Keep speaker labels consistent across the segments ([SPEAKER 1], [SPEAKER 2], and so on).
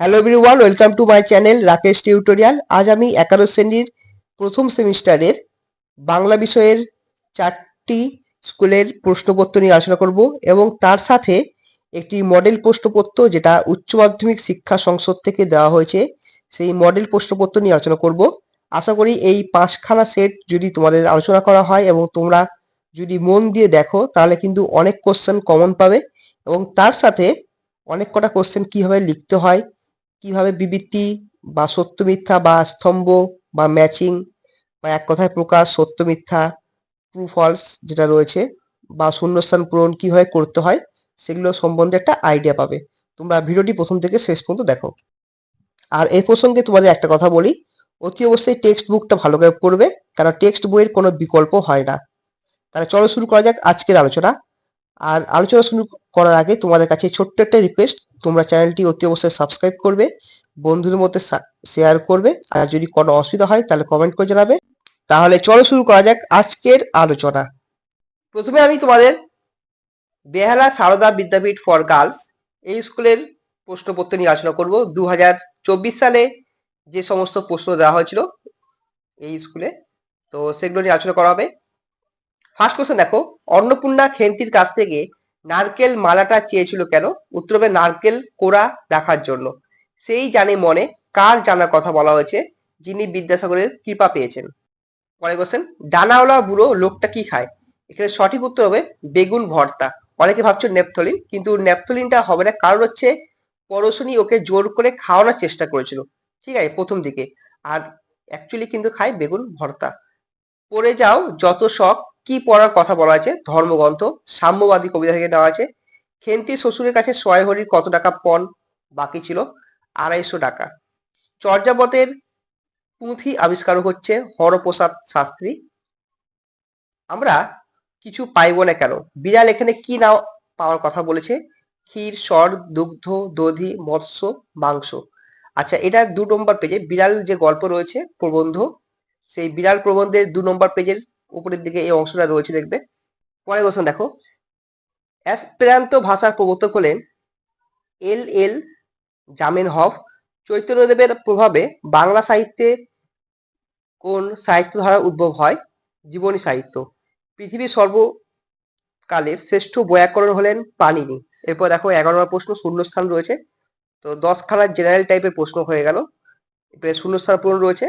[SPEAKER 1] Hello everyone welcome to my channel Rakesh tutorial আজ আমি একাদশ শ্রেণির প্রথম সেমিস্টারের বাংলা বিষয়ের চারটি স্কুলের প্রশ্নপত্র নিয়ে আলোচনা করব এবং তার সাথে একটি মডেল প্রশ্নপত্র যেটা উচ্চ মাধ্যমিক শিক্ষা সংসদ থেকে দেওয়া হয়েছে, সেই মডেল প্রশ্নপত্র নিয়ে আলোচনা করব। আশা করি এই পাঁচখানা সেট যদি তোমাদের আলোচনা করা হয় এবং তোমরা যদি মন দিয়ে দেখো, তাহলে কিন্তু অনেক কোশ্চেন কমন পাবে এবং তার সাথে অনেক কটা কোশ্চেন কীভাবে লিখতে হয় কীভাবে বিবৃতি বা সত্য মিথ্যা বা স্তম্ভ বা ম্যাচিং বা এক কথায় প্রকাশ সত্য মিথ্যা ট্রু ফলস যেটা রয়েছে বা শূন্যস্থান পূরণ কীভাবে করতে হয় সেগুলো সম্বন্ধে একটা আইডিয়া পাবে। তোমরা ভিডিওটি প্রথম থেকে শেষ পর্যন্ত দেখো। আর এই প্রসঙ্গে তোমাদের একটা কথা বলি। অতি অবশ্যই টেক্সট বুকটা ভালো করে পড়বে কারণ টেক্সট বইয়ের কোনো বিকল্প হয় না। তাহলে চলো শুরু করা যাক আজকের আলোচনা। আর আলোচনা শুরু করার আগে তোমাদের কাছে ছোট্ট একটা রিকোয়েস্ট তোমরা চ্যানেলটি অতি অবশ্যই সাবস্ক্রাইব করবে, বন্ধুদের মধ্যে শেয়ার করবে, আর যদি কোনো অসুবিধা হয় তাহলে কমেন্ট করে জানাবে। তাহলে চলো শুরু করা যাক আজকের আলোচনা। প্রথমে আমি তোমাদের বেহালা সারদা বিদ্যাপীঠ ফর গার্লস এই স্কুলের প্রশ্নপত্র নিয়ে আলোচনা করব। দু হাজার চব্বিশ সালে যে সমস্ত প্রশ্ন দেওয়া হয়েছিল এই স্কুলে, তো সেগুলো নিয়ে আলোচনা করা হবে। ফার্স্ট কোশ্চেন দেখো, অন্নপূর্ণা খেন্তির কাছ থেকে নারকেল মালাটা চেয়েছিল কেন? উত্তর হবে নারকেল কোড়া রাখার জন্য। সেই জানে মনে কার জানার কথা বলা হয়েছে, যিনি বিদ্যাসাগরের কৃপা পেয়েছেন। পরে কোশ্চেন ডানাওয়ালা বুড়ো লোকটা কি খায়? এখানে সঠিক উত্তর হবে বেগুন ভর্তা। অনেকে ভাবছ নেপথলিন, কিন্তু নেপথলিনটা হবে না, কারণ হচ্ছে পরশনি ওকে জোর করে খাওয়ানোর চেষ্টা করেছিল। ঠিক আছে, প্রথম দিকে। আর অ্যাকচুয়ালি কিন্তু খায় বেগুন ভর্তা। পড়ে যাও যত শখ কি পড়ার কথা বলা আছে? ধর্মগ্রন্থ, সাম্যবাদী কবিতা থেকে দেওয়া আছে। খেন্তি শ্বশুরের কাছে ছয় হরির কত টাকা পণ? বাকি ছিল আড়াইশো টাকা। চর্যাপদের পুঁথি আবিষ্কার হচ্ছে হরপ্রসাদ শাস্ত্রী। আমরা কিছু পাইব না কেন? বিড়াল এখানে কি না পাওয়ার কথা বলেছে? ক্ষীর স্বর দুগ্ধ, দধি, মৎস্য, মাংস। আচ্ছা এটা দু নম্বর পেজে বিড়াল যে গল্প রয়েছে প্রবন্ধ, সেই বিড়াল প্রবন্ধের দু নম্বর পেজের উপরের দিকে এই অংশটা রয়েছে দেখবে। পরে কোশ্চেন দেখো। অ্যাসপেরান্ত ভাষার প্রবর্তক হলেন এল এল জামেন হফ চৈতন্যদেবের প্রভাবে বাংলা সাহিত্যে কোন সাহিত্য ধারার উদ্ভব হয়? জীবনী সাহিত্য। পৃথিবীর সর্বকালের শ্রেষ্ঠ ব্যাকরণ হলেন পানিনি এরপর দেখো এগারো নম্বর প্রশ্ন, শূন্যস্থান রয়েছে। তো দশখানার জেনারেল টাইপের প্রশ্ন হয়ে গেল। এরপরে শূন্যস্থান পূরণ রয়েছে।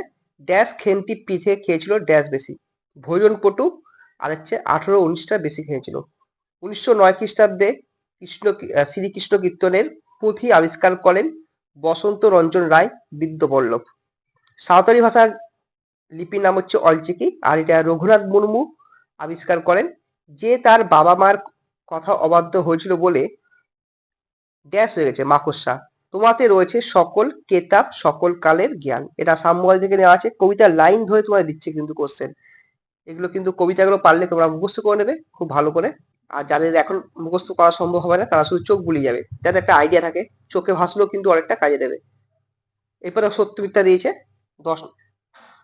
[SPEAKER 1] ড্যাশ খেন্তি পিঠে খেয়েছিল ড্যাশ বেশি। ভোজন পটু আর হচ্ছে আঠারো উনিশটা বেশি খেয়েছিল উনিশশো নয় খ্রিস্টাব্দে কৃষ্ণ শ্রীকৃষ্ণ কীর্তনের পুঁথি আবিষ্কার করেন বসন্ত রঞ্জন রায় বিদ্যবল্লভ সাঁওতালি ভাষার লিপির নাম হচ্ছে অলচিকি, আর এটা রঘুনাথ মুর্মু আবিষ্কার করেন। যে তার বাবা মার কথা অবাধ্য হয়েছিল বলে ড্যাশ হয়ে গেছে, মাকড়সা। তোমাতে রয়েছে সকল কেতাব, সকল কালের জ্ঞান। এটা সাম্যকাল থেকে নেওয়া আছে। কবিতার লাইন ধরে তোমার দিচ্ছে কিন্তু কোশ্চেন এগুলো কিন্তু কবিতাগুলো পারলে তোমরা মুখস্থ করে নেবে, খুব ভালো করে। আর যাদের এখন মুখস্থ করা সম্ভব হবে না, তারা শুধু চোখ বুলিয়ে যাবে। যাদের একটা আইডিয়া থাকে, চোখে ভাসলেও কিন্তু অনেকটা কাজে দেবে। এরপরে সত্য মিথ্যা দিয়েছে। দশ,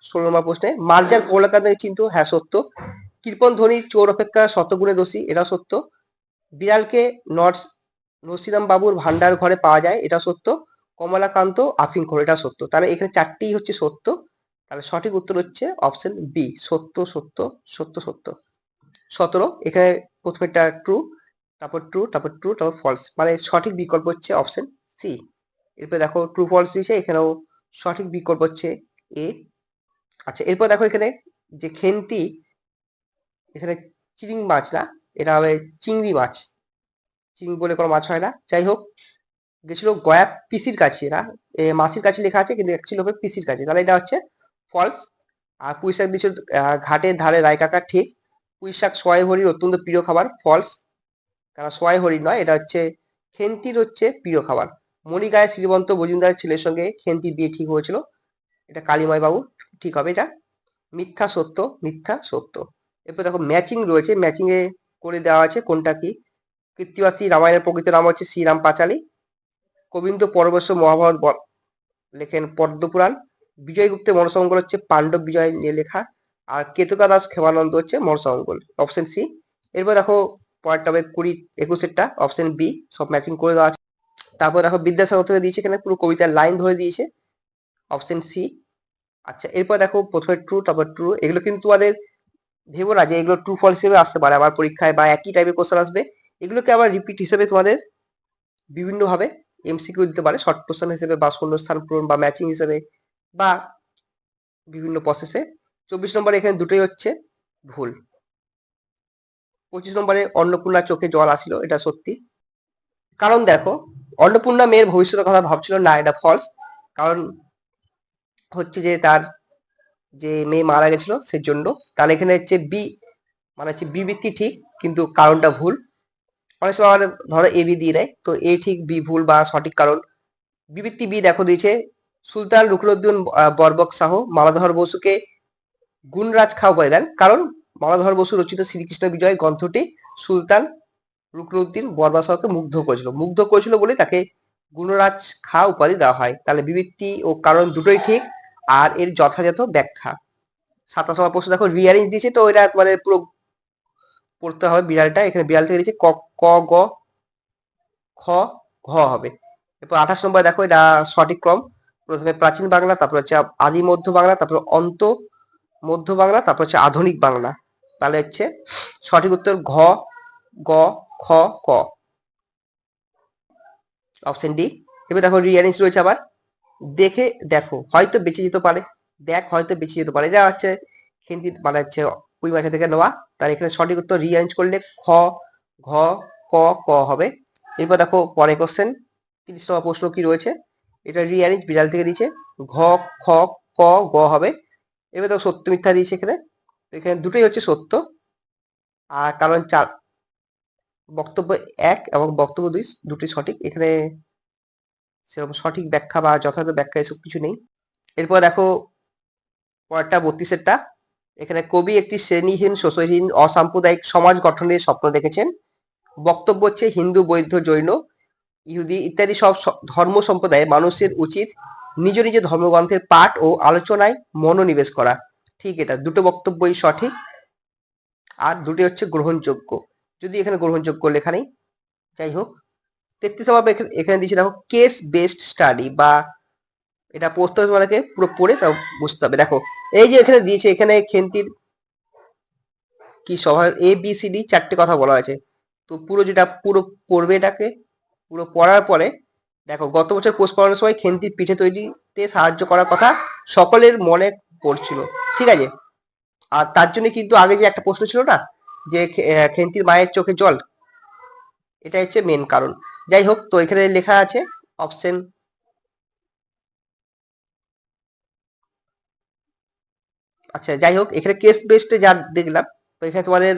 [SPEAKER 1] ষোলো নম্বর প্রশ্নে, মার্জার কলকাতা চিন্তু হ্যাঁ সত্য। কৃপন ধ্বনির চোর অপেক্ষা শতগুণে দোষী এটা সত্য। বিড়ালকে নর্স নসিরাম বাবুর ভান্ডার ঘরে পাওয়া যায় এটা সত্য। কমলাকান্ত আফিং খোর এটা সত্য। তাহলে এখানে চারটি হচ্ছে সত্য। তাহলে সঠিক উত্তর হচ্ছে অপশন বি সত্য সত্য সত্য সত্য। সতেরো, এখানে প্রথমেটা ট্রু তারপর ট্রু তারপর ট্রু তারপর ফলস মানে সঠিক বিকল্প হচ্ছে অপশন সি এরপর দেখো ট্রু ফলস দিয়েছে, এখানেও সঠিক বিকল্প হচ্ছে এ আচ্ছা এরপর দেখো এখানে যে খেন্তি এখানে চিং মাছ না, এটা হবে চিংড়ি মাছ। চিংড়ি বলে কোনো মাছ হয় না। যাই হোক, গেছিল গয়া পিসির কাছে এরা মাসির কাছে লেখা আছে, কিন্তু অ্যাকচুয়ালি হবে পিসির কাছে। তাহলে এটা হচ্ছে ফলস আর পুঁই শাক ঘাটের ধারে রায় কাকা, ঠিক। পুঁই শাক সোয়াই হরির অত্যন্ত প্রিয় খাবার ফলস কারণ সোয়াই হরির নয়, এটা হচ্ছে খেন্তির হচ্ছে প্রিয় খাবার। মণিগায় শ্রীমন্ত মজুমদার ছেলের সঙ্গে খেন্তি বিয়ে ঠিক হয়েছিল। এটা কালিময় বাবু ঠিক হবে এটা। মিথ্যা সত্য মিথ্যা সত্য। এরপর দেখো ম্যাচিং রয়েছে ম্যাচিং এ করে দেওয়া আছে কোনটা কি? কৃত্তিবাসী রামায়ণের প্রকৃত নাম হচ্ছে শ্রীরাম পাঁচালী। গোবিন্দ পরবশ মহাভারত লেখেন পদ্মপুরাণ। বিজয়গুপ্তের মনসমঙ্গল হচ্ছে পাণ্ডব বিজয় নিয়ে লেখা। আর কেতুকা দাস ক্ষেমানন্দ হচ্ছে মনসমঙ্গল অপশন সি এরপর দেখো পরেরটা হবে কুড়ি একুশেরটা অপশন বি সব ম্যাচিং করে দেওয়া আছে। তারপর দেখো বিদ্যাসাগর থেকে দিয়েছে এখানে পুরো কবিতার লাইন ধরে দিয়েছে অপশন সি আচ্ছা এরপর দেখো প্রথমে ট্রু তারপর ট্রু এগুলো কিন্তু তোমাদের ভেবো না যে এগুলো ট্রু ফল হিসেবে আসতে পারে। আবার পরীক্ষায় বা একই টাইপের কোশ্চেন আসবে। এগুলোকে আবার রিপিট হিসেবে তোমাদের বিভিন্নভাবে এমসিকিউ দিতে পারে। শর্ট কোশ্চেন হিসেবে বা শূন্যস্থান পূরণ বা ম্যাচিং হিসেবে বা বিভিন্ন প্রসেসে চব্বিশ নম্বরে এখানে দুটোই হচ্ছে ভুল। পঁচিশ নম্বরে অন্নপূর্ণা চোখে জল আসলো, এটা সত্যি। কারণ দেখো, অন্নপূর্ণা মেয়ের ভবিষ্যতের কথা ভাবছিল, না, এটা ফলস কারণ হচ্ছে যে তার যে মেয়ে মারা গেছিল সেজন্য তাহলে এখানে হচ্ছে বি মানে হচ্ছে বিবৃত্তি ঠিক, কিন্তু কারণটা ভুল। অনেক সময় ধরো এ বি দিয়ে দেয়, তো এ ঠিক বি ভুল বা সঠিক কারণ। বিবৃতি বি দেখো দিয়েছে সুলতান রুকনুদ্দিন আহ, বরবক শাহ মালাধর বসুকে গুণরাজ খা উপাধি দেন। কারণ মালাধর বসু রচিত শ্রীকৃষ্ণ বিজয় গ্রন্থটি সুলতান রুকনুদ্দিন বরবা শাহকে মুগ্ধ করেছিল। মুগ্ধ করেছিল বলে তাকে গুণরাজ খা উপাধি দেওয়া হয়। তাহলে বিবৃতি ও কারণ দুটোই ঠিক আর এর যথাযথ ব্যাখ্যা। সাতাশ প্রশ্ন দেখো রিয়ারেঞ্জ দিয়েছে তো এটা মানে পুরো পড়তে হবে বিড়ালটা। এখানে বিড়াল থেকে দিয়েছে ক ক গ খ ঘ হবে। এরপর আঠাশ নম্বর দেখো এটা সঠিক ক্রম। প্রথমে প্রাচীন বাংলা, তারপর হচ্ছে আদি মধ্য বাংলা, তারপর অন্ত মধ্য বাংলা, তারপর হচ্ছে আধুনিক বাংলা। তাহলে হচ্ছে সঠিক উত্তর ঘ, গ, খ, ক। অপশন ডি এবার দেখো রিয়ারেঞ্জ রয়েছে আবার। দেখে দেখো, হয়তো বেঁচে যেতে পারে। দেখ, হয়তো বেঁচে যেতে পারে। এটা হচ্ছে, হিন্দি মানে হচ্ছে ওই ভাষা থেকে নেওয়া। তার এখানে সঠিক উত্তর রিয়ারেঞ্জ করলে খ, ঘ, ক ক হবে। এরপর দেখো পরে কোশ্চেন তিরিশ প্রশ্ন কি রয়েছে? এটা রিয়ারেঞ্জ বিড়াল থেকে দিয়েছে ঘ, খ, ক, গ হবে। এবার দেখো সত্য মিথ্যা দিয়েছে এখানে। তো এখানে দুটোই হচ্ছে সত্য। আর কারণ চার, বক্তব্য এক এবং বক্তব্য দুই দুটি সঠিক। এখানে সেরকম সঠিক ব্যাখ্যা বা যথাযথ ব্যাখ্যা এসব কিছু নেই। এরপর দেখো পরেরটা, বত্রিশেরটা। এখানে কবি একটি শ্রেণীহীন শোষহীন অসাম্প্রদায়িক সমাজ গঠনের স্বপ্ন দেখেছেন। বক্তব্য হচ্ছে হিন্দু বৌদ্ধ জৈন। ইহুদি ইত্যাদি সব ধর্ম সম্প্রদায়ে মানুষের উচিত নিজ নিজ ধর্মগ্রন্থের পাঠ ও আলোচনায় মনোনিবেশ করা। ঠিক এটা, দুটো বক্তব্যই সঠিক। আর দুটি হচ্ছে গ্রহণযোগ্য। যদি এখানে গ্রহণযোগ্য লেখা নেই, যাই হোক। তেত্রিশ এখানে দিয়েছে, দেখো কেস বেসড স্টাডি বা এটা পড়তে হবে তোমাদেরকে পুরো পড়ে তা বুঝতে হবে। দেখো, এই যে এখানে দিয়েছে, এখানে খেন্তির কি সবার এ বি সি ডি চারটে কথা বলা হয়েছে। তো পুরো যেটা পুরো পড়বে এটাকে পুরো পড়ার পরে, দেখো, গত বছর পোস্ট করানোর সময় খেন্তির পিঠে তৈরিতে সাহায্য করার কথা সকলের মনে পড়ছিল, ঠিক আছে? আর তার জন্য কিন্তু আগে যে একটা প্রশ্ন ছিল না, যে খেন্তির মায়ের চোখে জল এটা হচ্ছে মেন কারণ। যাই হোক, তো এখানে লেখা আছে অপশন আচ্ছা যাই হোক, এখানে কেস বেসডে যা দেখলাম, তো এখানে তোমাদের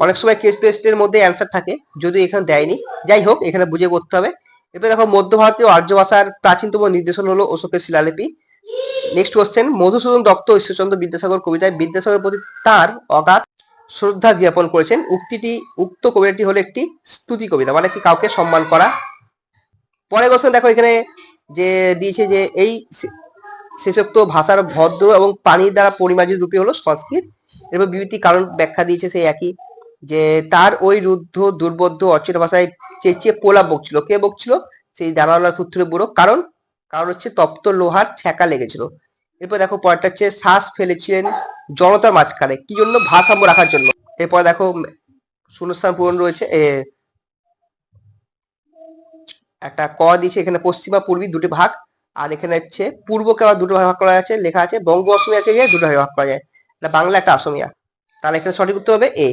[SPEAKER 1] অনেক সময় কেস বেসডের মধ্যে অ্যান্সার থাকে, যদি এখানে দেয়নি। যাই হোক, এখানে বুঝে করতে হবে। এবার দেখো মধ্য ভারতীয় আর্য ভাষার প্রাচীনতম নির্দেশন হলো অশোকের শিলালিপি। নেক্সট কোশ্চেন মধুসূদন দত্ত ঈশ্বরচন্দ্র বিদ্যাসাগর কবিতায় বিদ্যাসাগরের প্রতি তার অগাধ শ্রদ্ধা জ্ঞাপন করেছেন। উক্তিটি, উক্ত কবিতাটি হলো একটি স্তুতি কবিতা মানে কি কাউকে সম্মান করা। পরে কোশ্চেন দেখো, এখানে যে দিয়েছে যে এই শেষোক্ত ভাষার ভদ্র এবং পানির দ্বারা পরিমার্জিত রূপে হলো সংস্কৃত। এরপর বিবৃতি কারণ ব্যাখ্যা দিয়েছে সেই একই। যে তার ওই রুদ্ধ, দুর্বোধ্য অচেনা ভাষায় চেঁচিয়ে পোলা বকছিল। কে বকছিল? সেই দানাওয়ালা সূত্রে বুড়ো। কারণ? কারণ হচ্ছে তপ্ত লোহার ছ্যাঁকা লেগেছিল। এরপর দেখো পরেরটা হচ্ছে শ্বাস ফেলেছিলেন জনতার মাঝখানে। কি জন্য? ভারসাম্য রাখার জন্য। এরপর দেখো শূন্যস্থান পূরণ রয়েছে। একটা ক দিয়েছে এখানে পশ্চিমা পূর্বী দুটি ভাগ। আর এখানে হচ্ছে পূর্বকে আবার দুটো ভাগ করা আছে, লেখা আছে বঙ্গ অসমিয়াকে দুটো ভাগ করা যায়। বাংলা, একটা অসমিয়া তাহলে এখানে সঠিক উত্তর হবে এ।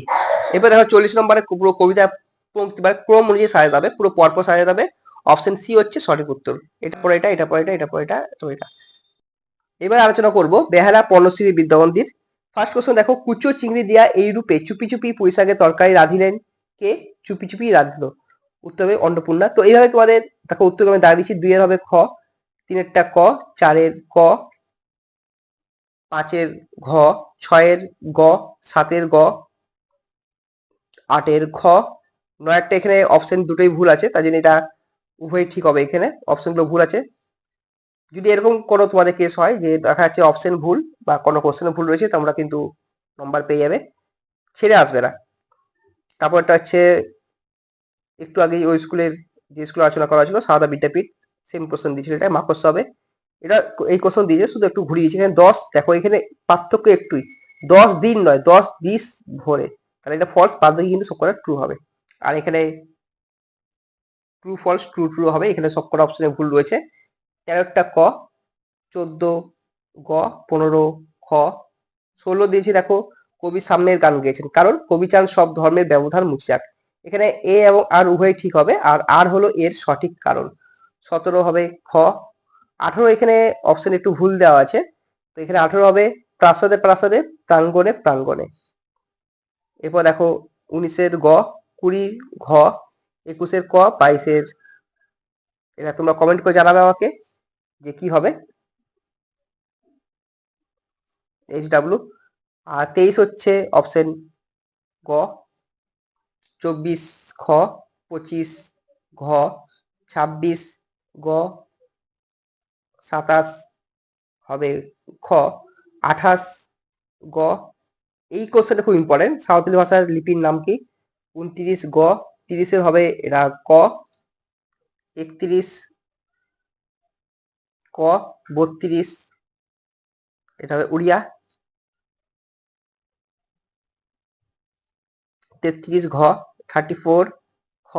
[SPEAKER 1] এবার দেখো চল্লিশ নম্বরে পুরো কবিতা পঙ্ক্তি বা ক্রম অনুযায়ী সাজাতে হবে পুরো পরপর সাজাতে হবে অপশন সি হচ্ছে সঠিক উত্তর। এটা পরে এটা এটা পরে এটা এটা পরে এটা তো এটা। এবার আলোচনা করব বেহালা পর্ণশ্রী বিদ্যা মন্দির ফার্স্ট কোশ্চেন দেখো, কুচো চিংড়ি দিয়া এই রূপে চুপি চুপি পুঁইশাকে তরকারি রাঁধিলেন কে? চুপি চুপি রাঁধলো। উত্তর হবে অন্নপূর্ণা। তো এইভাবে তোমাদের, দেখো, উত্তর আমি দিচ্ছি দুইয়ের হবে খ, তিনেরটা ক, চারের ক, পাঁচের ঘ, ছয়ের গ, সাতের গ আটের খ। নয়েরটা এখানে অপশন দুটোই ভুল আছে তাই জন্য এটা উভয় ঠিক হবে এখানে অপশনগুলো ভুল আছে। যদি এরকম কোনো তোমাদের কেস হয় যে দেখা যাচ্ছে অপশন ভুল বা কোনো কোশ্চেনে ভুল রয়েছে, তোমরা কিন্তু নম্বর পেয়ে যাবে, ছেড়ে আসবে না। তারপরটা হচ্ছে, একটু আগে ওই স্কুলের যে স্কুলে আলোচনা করা ছিল সারদা বিদ্যাপীঠ সেম কোশ্চেন দিয়েছিল এটা করতে হবে এটা এই কোশ্চেন দিয়েছে, শুধু একটু ঘুরিয়েছে, এখানে দশ, দেখো এখানে পার্থক্য একটুই, দশ দিন নয়, দশ বিশ ভোরে। তাহলে এটা ফলস বাদ বাকি কিন্তু সবকটা ট্রু হবে। আর এখানে ট্রু ফলস ট্রু ট্রু হবে। এখানে সবকটা অপশনে ভুল রয়েছে। তেরোটা ক, চোদ্দ গ, পনেরো খ, ষোলো দিয়েছি দেখো, কবি সামনের গান গেয়েছেন। কারণ কবি চান সব ধর্মের ব্যবধান মুছে যাক। এখানে এ এবং আর উভয় ঠিক হবে। আর আর হলো এর সঠিক কারণ। সতেরো হবে খ, আঠারো এখানে অপশন একটু ভুল দেওয়া আছে। তো এখানে আঠারো হবে প্রাসাদে প্রাসাদে, প্রাঙ্গণে প্রাঙ্গণে। এরপর দেখো উনিশের গ, কুড়ি, ঘ, একুশের ক, বাইশের এটা তোমরা কমেন্ট করে জানাবে আমাকে যে কি হবে। এইচ ডাব্লু আর তেইশ হচ্ছে অপশন গ, চব্বিশ খ, পঁচিশ ঘ, ছাব্বিশ গ, সাতাশ হবে খ, আঠাশ গ এই কোশ্চেনটা খুব ইম্পর্টেন্ট সাঁওতালি ভাষার লিপির নাম কি? উনত্রিশ গ। তিরিশের হবে এরা ক। একত্রিশ ক। বত্রিশ এটা হবে উড়িয়া। তেত্রিশ ঘ। থার্টি ফোর খ।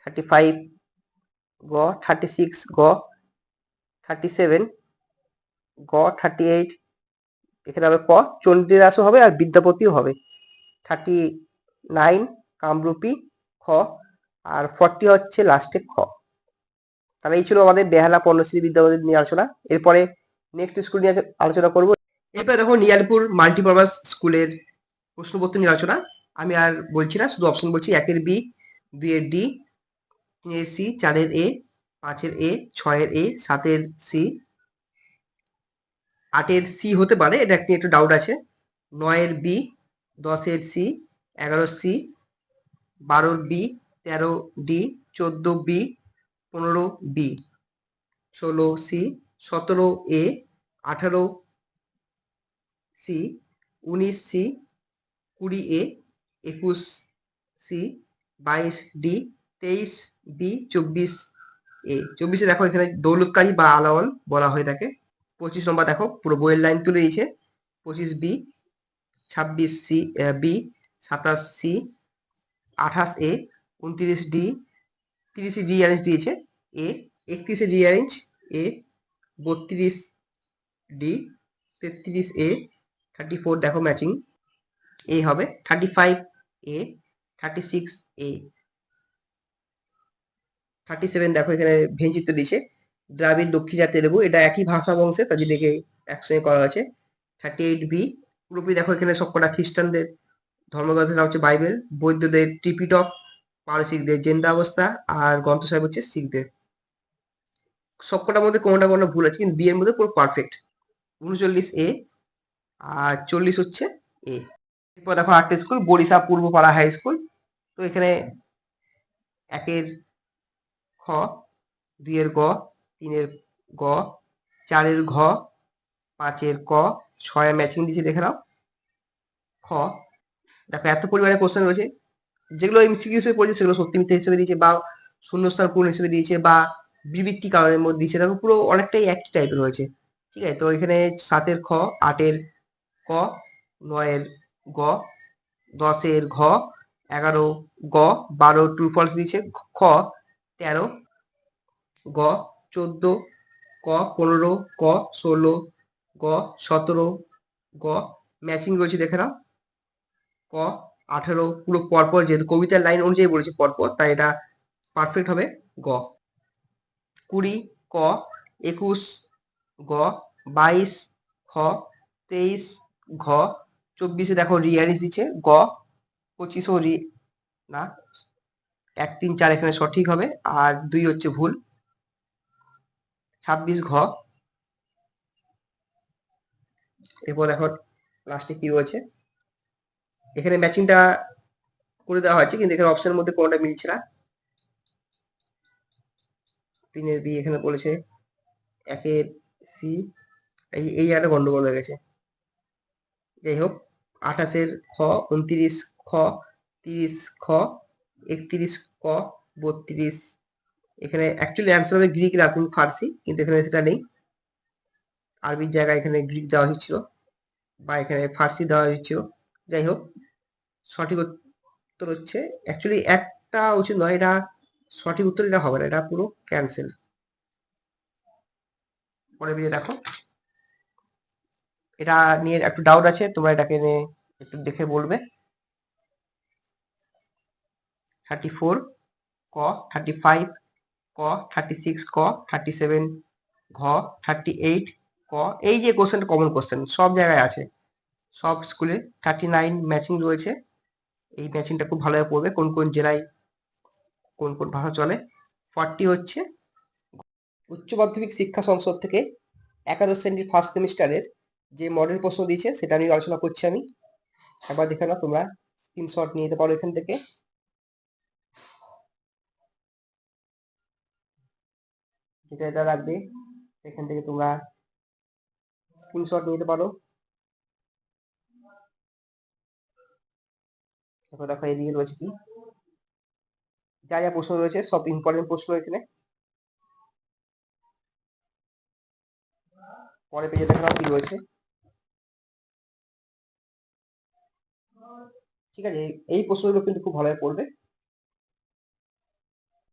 [SPEAKER 1] থার্টি ফাইভ গ। থার্টি সিক্স গ। থার্টি সেভেন গ। থার্টি এইট এখানে হবে ক চণ্ডীদাসও হবে আর বিদ্যাপতিও হবে। থার্টি নাইন কামরূপী খ, আর ফর্টি হচ্ছে লাস্টে খ। তাহলে এই ছিল আমাদের বেহালা পর্ণশ্রী বিদ্যাপতি নিয়ে আলোচনা। এরপরে নেক্সট স্কুল নিয়ে আলোচনা করব। এরপরে দেখো নিয়ালপুর মাল্টিপারপাস স্কুলের প্রশ্নপত্র নিয়ে আলোচনা। আমি আর বলছি না, শুধু অপশন বলছি একের বি, দুইয়ের ডি, তিনের সি, চারের এ, পাঁচের এ, ছয়ের এ, সাতের সি আটের সি হতে পারে, এটা একটি একটু ডাউট আছে। নয়ের বি, দশের সি এগারো সি, বারোর বি, তেরো ডি, চোদ্দ বি, পনেরো বি, ষোলো সি, সতেরো এ, আঠারো সি, উনিশ সি, কুড়ি এ, একুশ সি, বাইশ ডি, তেইশ বি, চব্বিশ এ। চব্বিশে দেখো এখানে দৌলতকারী বা আলাওয়াল বলা হয়ে থাকে পঁচিশ নম্বর দেখো, পুরো বইয়ের লাইন তুলে দিয়েছে। পঁচিশ বি ছাব্বিশ সি বি সাতাশ সি আঠাশ এ উনত্রিশ ডি তিরিশে জি অ্যারেঞ্জ দিয়েছে। এ একত্রিশে জি অ্যারেঞ্জ এ বত্রিশ ডি তেত্রিশ এ থার্টি ফোর দেখো ম্যাচিং এ হবে thirty five A thirty six A thirty seven দেখো এখানে ভেঞ্চিত্র দিয়েছে। দ্রাবিড় দক্ষিণা তেলেগু এটা একই ভাষা বংশে তাই দেখে একসঙ্গে করা হয়েছে। থার্টি এইট বি পুরোপুরি দেখো এখানে সবকটা খ্রিস্টানদের, ধর্মগ্রন্থের হচ্ছে বাইবেল, বৌদ্ধদের ত্রিপিটক, পারসিকদের জেন্দা অবস্থা আর গ্রন্থ সাহেব হচ্ছে শিখদের। সবকটার মধ্যে কোনোটা কোনো ভুল আছে, কিন্তু বি এর মধ্যে পুরো পারফেক্ট উনচল্লিশ এ আর চল্লিশ হচ্ছে এ এরপর দেখো art school Barisha Purbapara high school তো এখানে একের খ, দুইয়ের গ তিনের গ, চারের ঘ, পাঁচের ক, ছয় ম্যাচিং দিয়েছে, দেখে নাও। খ। দেখো, এত পরিমাণে কোশ্চেন রয়েছে। যেগুলো এমসিকিউ হিসেবে পড়েছে, সেগুলো সত্যি মিথ্যা হিসেবে দিয়েছে বা শূন্যস্থান পূর্ণ হিসেবে দিয়েছে বা বিবৃতি কারণের মধ্যে দিয়েছে, দেখো, পুরো অনেকটাই একই টাইপের রয়েছে। ঠিক আছে? তো এখানে সাতের খ, আটের ক, নয়ের গ, দশের ঘ, এগারো গ, বারো ট্রু ফলস দিয়েছে। খ, তেরো গ চোদ্দ, ক পনেরো, ক ষোলো, গ সতেরো, গ ম্যাচিং রয়েছে দেখে নাও। ক আঠেরো, পুরো পরপর যেহেতু কবিতার লাইন অনুযায়ী বলেছে পরপর, তাই এটা পারফেক্ট হবে, গ। কুড়ি, ক, একুশ, গ, বাইশ, খ, তেইশ, ঘ, চব্বিশে দেখো রিয়ারিস দিচ্ছে, গ, পঁচিশও রি না, এক, তিন, চার এখানে সঠিক হবে, আর দুই হচ্ছে ভুল। ছাব্বিশ ঘ। এরপর দেখো লাস্টে কি রয়েছে? এখানে ম্যাচিংটা করে দেওয়া হয়েছে, কিন্তু এখানে অপশনের মধ্যে কোনটা মিলছে না। তিনের বি এখানে বলেছে, একের সি, এই এই একটা গন্ডগোল হয়ে গেছে। যাই হোক, আঠাশের খ, উনত্রিশ খ, তিরিশ খ, একত্রিশ ক, বত্রিশ এখানে অ্যাকচুয়ালি অ্যান্সার হবে গ্রিক লাতিন ফার্সি কিন্তু এখানে সেটা নেই। আরবির জায়গায় এখানে গ্রিক দেওয়া হয়েছিল, বা এখানে ফার্সি দেওয়া হয়েছিল। যাই হোক, সঠিক উত্তর হচ্ছে অ্যাকচুয়ালি একটা উচিত নয়, এটা সঠিক উত্তর এটা হবে না, এটা পুরো ক্যান্সেল পরে ভিডিও দেখো। এটা নিয়ে একটু ডাউট আছে, তোমরা এটাকে নিয়ে একটু দেখে বলবে। থার্টি ফোর ক থার্টি ফাইভ ক থার্টি সিক্স ক থার্টি সেভেন ঘ থার্টি এইট ক, এই যে কোশ্চেনটা কমন কোশ্চেন সব জায়গায় আছে। সব স্কুলে থার্টি নাইন ম্যাচিং রয়েছে। এই ম্যাচিংটা খুব ভালোভাবে পড়বে, কোন কোন জেলায় কোন কোন ভাষা চলে। ফর্টি হচ্ছে উচ্চ মাধ্যমিক শিক্ষা সংসদ থেকে একাদশ শ্রেণির ফার্স্ট সেমিস্টারের যে মডেল প্রশ্ন দিয়েছে, সেটা নিয়ে আলোচনা করছি আমি। একবার দেখে নাও তোমরা স্ক্রিনশট নিয়ে যেতে পারো এখান থেকে। যেটা এটা লাগবে এখান থেকে তোমরা স্ক্রিনশট নিতে পারো। দেখো দেখো, এদিকে রয়েছে কি? যা যা প্রশ্ন রয়েছে, সব ইম্পর্টেন্ট প্রশ্ন এখানে। পরে পেজে দেখে কি রয়েছে? ঠিক আছে, এই প্রশ্নগুলো কিন্তু খুব ভালোভাবে পড়বে।